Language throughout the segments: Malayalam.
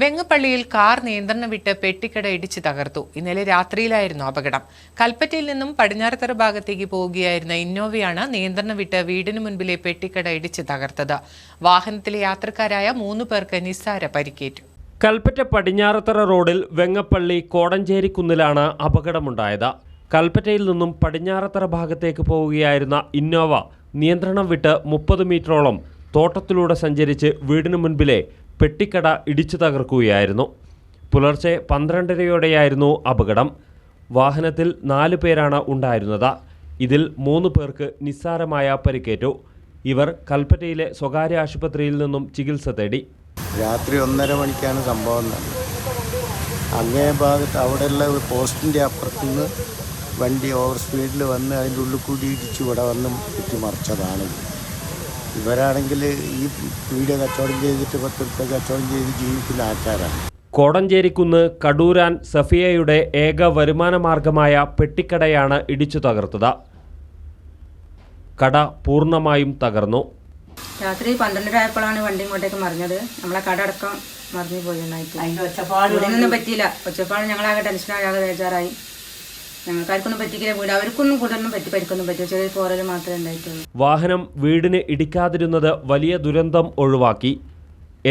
വെങ്ങപ്പള്ളിയിൽ കാർ നിയന്ത്രണം വിട്ട് പെട്ടിക്കട ഇടിച്ച് തകർത്തു. ഇന്നലെ രാത്രിയിലായിരുന്നു അപകടം. കൽപ്പറ്റയിൽ നിന്നും പടിഞ്ഞാറത്തറ ഭാഗത്തേക്ക് പോവുകയായിരുന്ന ഇന്നോവയാണ് നിയന്ത്രണം വിട്ട് വീടിന് മുൻപിലെ പെട്ടിക്കട ഇടിച്ച് തകർത്തത്. വാഹനത്തിലെ യാത്രക്കാരായ മൂന്ന് പേർക്ക് നിസ്സാര പരിക്കേറ്റു. കൽപ്പറ്റ പടിഞ്ഞാറത്തറ റോഡിൽ വെങ്ങപ്പള്ളി കോടഞ്ചേരി കുന്നിലാണ് അപകടമുണ്ടായത്. കൽപ്പറ്റയിൽ നിന്നും പടിഞ്ഞാറത്തറ ഭാഗത്തേക്ക് പോവുകയായിരുന്ന ഇന്നോവ നിയന്ത്രണം വിട്ട് മുപ്പത് മീറ്ററോളം തോട്ടത്തിലൂടെ സഞ്ചരിച്ച് വീടിന് മുൻപിലെ പെട്ടിക്കട ഇടിച്ചു തകർക്കുകയായിരുന്നു. പുലർച്ചെ പന്ത്രണ്ടരയോടെയായിരുന്നു അപകടം. വാഹനത്തിൽ നാല് പേരാണ് ഉണ്ടായിരുന്നത്. ഇതിൽ മൂന്ന് പേർക്ക് നിസ്സാരമായ പരിക്കേറ്റു. ഇവർ കൽപ്പറ്റയിലെ സ്വകാര്യ ആശുപത്രിയിൽ നിന്നും ചികിത്സ തേടി. രാത്രി ഒന്നര മണിക്കാണ് സംഭവം അങ്ങേ ഭാഗത്ത് അവിടെയുള്ള പോസ്റ്റിന്റെ അപ്പുറത്തുനിന്ന് വണ്ടി ഓവർ സ്പീഡിൽ വന്ന് അതിന്റെ ഉള്ളിൽ കൂടി ഇടിച്ച് ഇവിടെ വന്ന് കുത്തിമറിച്ചതാണ്. ഇവരാണെങ്കിൽ ഈ വീഡിയോ കച്ചവടം ചെയ്തിട്ട് പത്ത് റുപ്യ കച്ചവടം ചെയ്ത് ജീവിക്കുന്ന ആൾക്കാരാണ്. കോടഞ്ചേരിക്കുന്ന് കടൂരാൻ സഫിയയുടെ ഏക വരുമാന മാർഗമായ പെട്ടിക്കടയാണ് ഇടിച്ചു തകർത്തത്. കട പൂർണമായും തകർന്നു. രാത്രി പന്ത്രണ്ടര ആയപ്പോഴാണ് വണ്ടി ഇങ്ങോട്ടേക്ക് മറിഞ്ഞത്. നമ്മളെ കട അടക്കം മറിഞ്ഞു പോയി ഒന്നായിട്ട് പറ്റിയില്ല. ഒച്ചപ്പാട് ഞങ്ങളാകെ ടെൻഷനായി ആകെ ബേജാറായി. ഞങ്ങൾക്കാർക്കൊന്നും പറ്റിക്കില്ല വീട് അവർക്കൊന്നും കൂടുതലൊന്നും പറ്റി പരിക്കൊന്നും പറ്റില്ല ചെറിയ മാത്രമേ ഉണ്ടായിട്ടുള്ളൂ. വാഹനം വീടിന് ഇടിക്കാതിരുന്നത് വലിയ ദുരന്തം ഒഴിവാക്കി.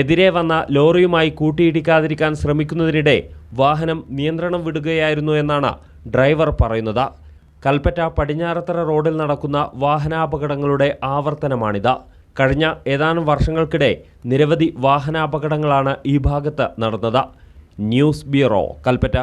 എതിരെ വന്ന ലോറിയുമായി കൂട്ടിയിടിക്കാതിരിക്കാൻ ശ്രമിക്കുന്നതിനിടെ വാഹനം നിയന്ത്രണം വിടുകയായിരുന്നു എന്നാണ് ഡ്രൈവർ പറയുന്നത്. കൽപ്പറ്റ പടിഞ്ഞാറത്തറ റോഡിൽ നടക്കുന്ന വാഹനാപകടങ്ങളുടെ ആവർത്തനമാണിത്. കഴിഞ്ഞ ഏതാനും വർഷങ്ങൾക്കിടെ നിരവധി വാഹനാപകടങ്ങളാണ് ഈ ഭാഗത്ത് നടന്നത്. News bureau Kalpetta.